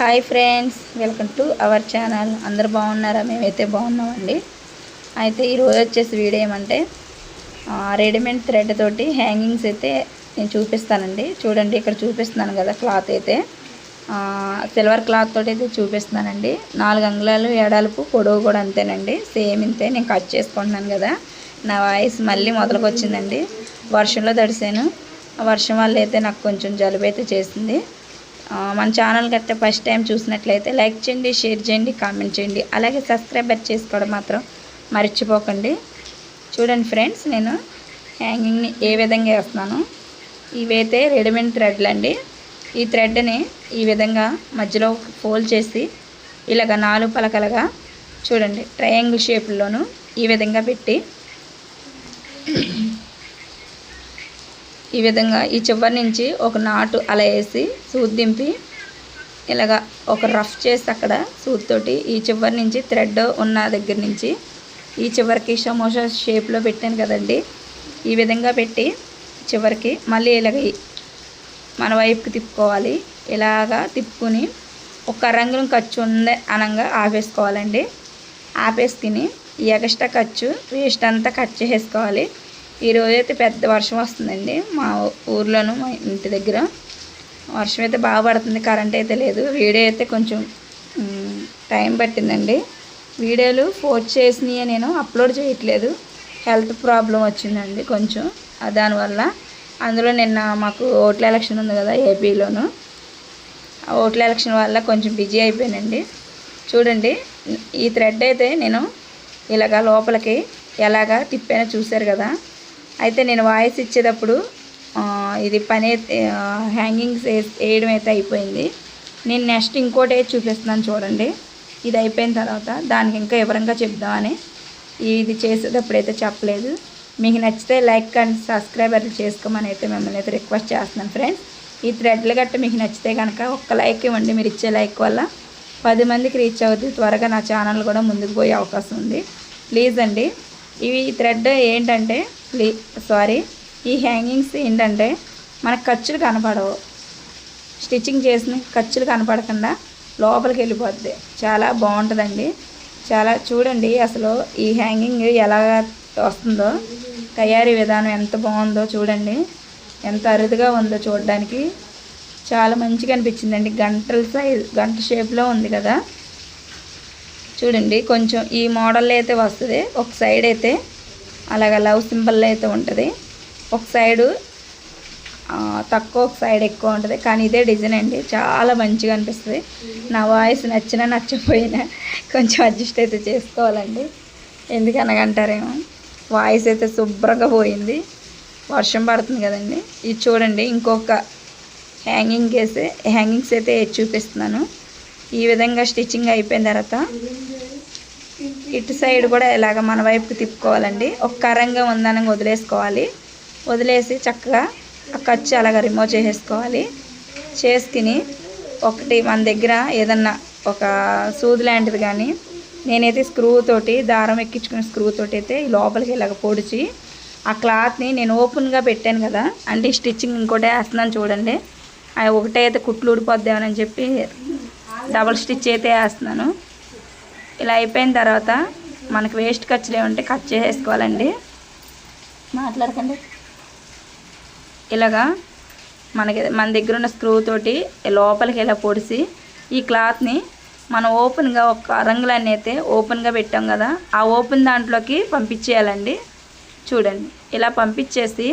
Hi friends welcome to our channel. అందరు బాగున్నారా? మేమైతే బాగున్నామండి. అయితే ఈరోజు వచ్చేసి వీడియో ఏమంటే రెడీమేడ్ థ్రెడ్ తోటి హ్యాంగింగ్స్ అయితే నేను చూపిస్తానండి. చూడండి ఇక్కడ చూపిస్తున్నాను కదా క్లాత్ అయితే. సిల్వర్ క్లాత్ తోటి అయితే చూపిస్తున్నానండి. నాలుగు అంగుళాలు ఎడల్పు పొడవు కూడా అంతేనండి. సేమ్ ఇంతే నేను కట్ చేసుకుంటున్నాను కదా. నా వాయిస్ మళ్ళీ మొదలుకొచ్చిందండి. వర్షంలో తడిసాను. వర్షం వల్ల అయితే నాకు కొంచెం జలుబు అయితే చేసింది. మన ఛానల్ అయితే ఫస్ట్ టైం చూసినట్లయితే లైక్ చేయండి షేర్ చేయండి కామెంట్ చేయండి. అలాగే సబ్స్క్రైబర్ చేసుకోవడం మాత్రం మర్చిపోకండి. చూడండి ఫ్రెండ్స్ నేను హ్యాంగింగ్ని ఏ విధంగా వేస్తున్నాను? ఇవైతే రెడీమేడ్ థ్రెడ్లు అండి. ఈ థ్రెడ్ని ఈ విధంగా మధ్యలో ఫోల్డ్ చేసి ఇలాగ నాలుగు పలకలుగా చూడండి ట్రయాంగిల్ షేప్లోను ఈ విధంగా పెట్టి ఈ విధంగా ఈ చివరి నుంచి ఒక నాటు అలా వేసి సూది దింపి ఇలాగా ఒక రఫ్ చేసి అక్కడ సూదితోటి ఈ చివరి నుంచి థ్రెడ్ ఉన్న దగ్గర నుంచి ఈ చివరికి సమోసా షేప్లో పెట్టాను కదండి. ఈ విధంగా పెట్టి చివరికి మళ్ళీ ఇలాగ మన వైపుకి తిప్పుకోవాలి. ఇలాగా తిప్పుకుని ఒక రంగును ఖర్చు ఉంది అనంగా ఆపేసుకోవాలండి. ఆపేసుకుని తిని ఎగస్ట్రా ఖర్చు వేస్ట్ అంతా కట్ చేసేసుకోవాలి. ఈరోజు అయితే పెద్ద వర్షం వస్తుందండి. మా ఊర్లోను మా ఇంటి దగ్గర. వర్షం అయితే బాగా పడుతుంది కరెంట్ అయితే లేదు. వీడియో అయితే కొంచెం టైం పట్టిందండి. వీడియోలు ఫోర్స్ చేసినవి నేను అప్లోడ్ చేయట్లేదు. హెల్త్ ప్రాబ్లం వచ్చిందండి కొంచెం. దానివల్ల అందులో నిన్న మాకు ఓట్ల ఎలక్షన్ ఉంది కదా ఏపీలోను ఆ ఓట్ల ఎలక్షన్ వల్ల కొంచెం బిజీ అయిపోయానండి. చూడండి ఈ థ్రెడ్ అయితే నేను ఇలాగా లోపలికి ఎలాగా తిప్పానో చూశారు కదా. అయితే నేను వాయిస్ ఇచ్చేటప్పుడు ఇది పని అయితే, హ్యాంగింగ్స్ వేయడం అయితే అయిపోయింది. నేను నెక్స్ట్ ఇంకోటి చూపిస్తున్నాను చూడండి. ఇది అయిపోయిన తర్వాత దానికి ఇంకా వివరంగా చెప్దామని ఇది చేసేటప్పుడు అయితే చెప్పలేదు. మీకు నచ్చితే లైక్ అండ్ సబ్స్క్రైబర్ చేసుకోమని అయితే మిమ్మల్ని అయితే రిక్వెస్ట్ చేస్తున్నాను ఫ్రెండ్స్. ఈ థ్రెడ్లు గట్ట మీకు నచ్చితే కనుక ఒక్క లైక్ ఇవ్వండి. మీరు ఇచ్చే లైక్ వల్ల పది మందికి రీచ్ అవుతుంది. త్వరగా నా ఛానల్ కూడా ముందుకు పోయే అవకాశం ఉంది. ప్లీజ్ అండి ఇవి థ్రెడ్ ఏంటంటే సారీ ఈ హ్యాంగింగ్స్ ఏంటంటే మనకు ఖర్చులు కనపడవు. స్టిచ్చింగ్ చేసిన ఖర్చులు కనపడకుండా లోపలికి వెళ్ళిపోద్ది. చాలా బాగుంటుందండి. చాలా చూడండి అసలు ఈ హ్యాంగింగ్ ఎలా వస్తుందో తయారీ విధానం ఎంత బాగుందో చూడండి. ఎంత అరుదుగా ఉందో చూడడానికి. చాలా మంచిగా అనిపించిందండి. గంటల సైజ్ గంట షేప్లో ఉంది కదా. చూడండి కొంచెం ఈ మోడల్ అయితే వస్తుంది. ఒక సైడ్ అయితే అలాగ లవ్ సింబల్ అయితే ఉంటుంది. ఒక సైడు తక్కువ ఒక సైడ్ ఎక్కువ ఉంటుంది. కానీ ఇదే డిజైన్ అండి. చాలా మంచిగా అనిపిస్తుంది. నా వాయిస్ నచ్చినా నచ్చపోయినా కొంచెం అడ్జస్ట్ అయితే చేసుకోవాలండి. ఎందుకనగంటారేమో. వాయిస్ అయితే శుభ్రంగా పోయింది. వర్షం పడుతుంది కదండి. ఇది చూడండి ఇంకొక హ్యాంగింగ్ వేసి హ్యాంగింగ్స్ అయితే చూపిస్తున్నాను. ఈ విధంగా స్టిచ్చింగ్ అయిపోయిన తర్వాత ఇటు సైడ్ కూడా ఇలాగ మన వైపుకి తిప్పుకోవాలండి. ఒక కరంగా ఉందని వదిలేసుకోవాలి. వదిలేసి చక్కగా ఆ ఖర్చు అలాగ రిమూవ్ చేసేసుకోవాలి. చేసుకుని ఒకటి మన దగ్గర ఏదన్నా ఒక సూది లాంటిది కానీ నేనైతే స్క్రూ తోటి దారం ఎక్కించుకున్న స్క్రూ తోటి అయితే లోపలికి ఇలాగ పొడిచి ఆ క్లాత్ని నేను ఓపెన్గా పెట్టాను కదా అంటే స్టిచ్చింగ్ ఇంకోటే వేస్తున్నాను చూడండి. అవి ఒకటే అయితే కుట్లు ఊడిపోద్దామని చెప్పి డబల్ స్టిచ్ అయితే వేస్తున్నాను. ఇలా అయిపోయిన తర్వాత మనకి వేస్ట్ ఖర్చులు ఏమంటే కట్ చేసేసుకోవాలండి. మాట్లాడకండి. ఇలాగా మనకి మన దగ్గర ఉన్న స్క్రూ తోటి లోపలికి ఇలా పొడిసి ఈ క్లాత్ని మనం ఓపెన్గా ఒక రంగులన్నీ అయితే ఓపెన్గా పెట్టాం కదా ఆ ఓపెన్ దాంట్లోకి పంపించేయాలండి. చూడండి ఇలా పంపించేసి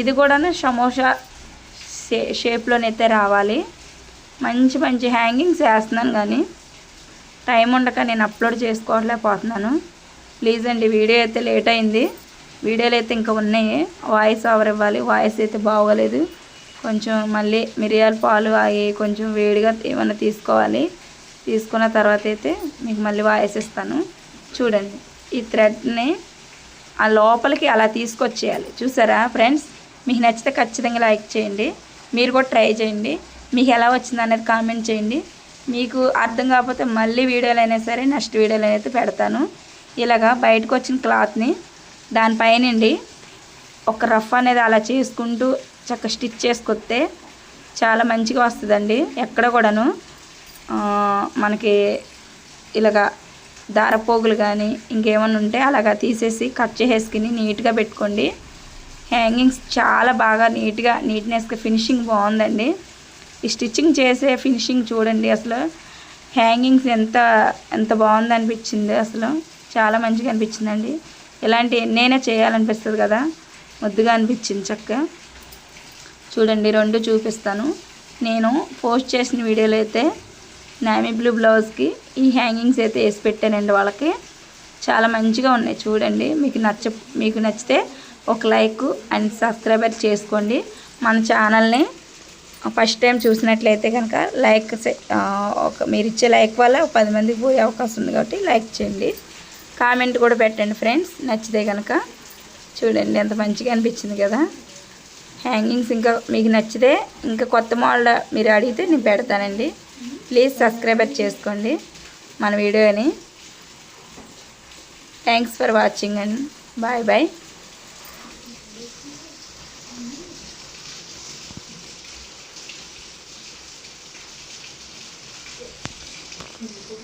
ఇది కూడా సమోసా షే షేప్లోనైతే రావాలి. మంచి మంచి హ్యాంగింగ్స్ వేస్తున్నాను కానీ టైం ఉండక నేను అప్లోడ్ చేసుకోవట్లేకపోతున్నాను ప్లీజ్ అండి వీడియో అయితే లేట్ అయింది. వీడియోలు అయితే ఇంకా ఉన్నాయి. వాయిస్ ఓవర్ ఇవ్వాలి. వాయిస్ అయితే బాగోలేదు. కొంచెం మళ్ళీ మిరియాల పాలు అవి కొంచెం వేడిగా ఏమైనా తీసుకోవాలి. తీసుకున్న తర్వాత అయితే మీకు మళ్ళీ వాయిస్ ఇస్తాను. చూడండి ఈ థ్రెడ్ని ఆ లోపలికి అలా తీసుకొచ్చేయాలి. చూసారా ఫ్రెండ్స్? మీకు నచ్చితే ఖచ్చితంగా లైక్ చేయండి. మీరు కూడా ట్రై చేయండి. మీకు ఎలా వచ్చింది అనేది కామెంట్ చేయండి. మీకు అర్థం కాకపోతే మళ్ళీ వీడియోలు అయినా సరే నెక్స్ట్ వీడియోలు అయితే పెడతాను. ఇలాగా బయటకు వచ్చిన క్లాత్ని దానిపైనండి ఒక రఫ్ అనేది అలా చేసుకుంటూ చక్కగా స్టిచ్ చేసుకొస్తే చాలా మంచిగా వస్తుందండి. ఎక్కడ కూడాను మనకి ఇలాగా దారపోగులు కానీ ఇంకేమన్నా ఉంటే అలాగా తీసేసి కట్ చేసేసుకుని నీట్గా పెట్టుకోండి. హ్యాంగింగ్స్ చాలా బాగా నీట్గా నీట్నెస్గా ఫినిషింగ్ బాగుందండి. ఈ స్టిచ్చింగ్ చేసే ఫినిషింగ్ చూడండి అసలు. హ్యాంగింగ్స్ ఎంత ఎంత బాగుంది అనిపించింది అసలు. చాలా మంచిగా అనిపించిందండి. ఇలాంటి నేనే చేయాలనిపిస్తుంది కదా. ముద్దుగా అనిపించింది చక్కగా చూడండి రెండు చూపిస్తాను. నేను పోస్ట్ చేసిన వీడియోలో అయితే నామీ బ్లూ బ్లౌజ్కి ఈ హ్యాంగింగ్స్ అయితే వేసి పెట్టానండి వాళ్ళకి. చాలా మంచిగా ఉన్నాయి చూడండి. మీకు నచ్చ మీకు నచ్చితే ఒక లైక్ అండ్ సబ్స్క్రైబర్ చేసుకోండి. మన ఛానల్ని ఫస్ట్ టైం చూసినట్లయితే కనుక లైక్ ఒక మీరు ఇచ్చే లైక్ వల్ల పది మందికి పోయే అవకాశం ఉంది కాబట్టి లైక్ చేయండి. కామెంట్ కూడా పెట్టండి ఫ్రెండ్స్ నచ్చితే కనుక చూడండి ఎంత మంచిగా అనిపించింది కదా. హ్యాంగింగ్స్ ఇంకా మీకు నచ్చితే ఇంకా కొత్త మోడల్ మీరు అడిగితే నేను పెడతానండి. ప్లీజ్ సబ్స్క్రైబర్ చేసుకోండి మన వీడియోని. Thanks for watching and bye bye